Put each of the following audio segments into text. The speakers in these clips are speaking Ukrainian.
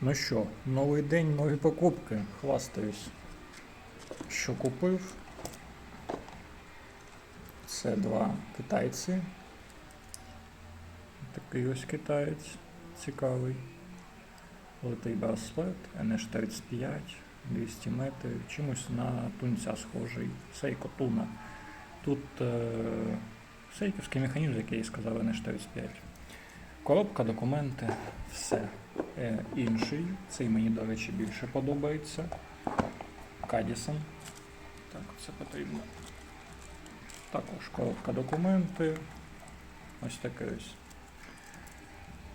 Ну що, новий день, нові покупки. Хвастаюсь. Що купив? Це два китайці. Такий ось китаєць цікавий. Литий браслет, NH35, 200 метрів, чимось на тунця схожий. Сейко Туна. Тут е, сейківський механізм, який я сказав, NH35. Коробка, документи, все. Е, інший, цей мені, до речі, більше подобається. Кадісон. Так, це потрібно. Також коробка документи. Ось таке ось.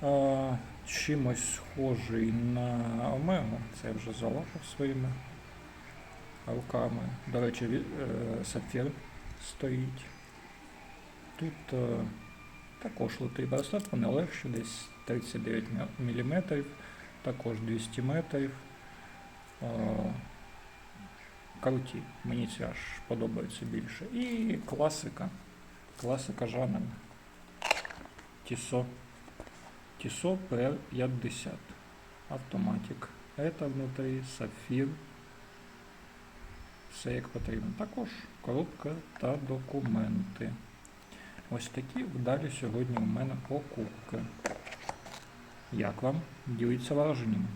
А, чимось схожий на Омегу. Це я вже залапав своїми руками. До речі, е, сапфір стоїть. Тут е, також литий браслет, вони легші, десь 39 мм, також 200 метрів. Е, Круті, мені ці аж подобаються більше. І класика. Класика жанру. Тісо. Тісо PR50. Автоматик. Это внутрі сапфір. Все як потрібно. Також коробка та документи. Ось такі вдалі сьогодні у мене покупки. Як вам? Діліться враженнями.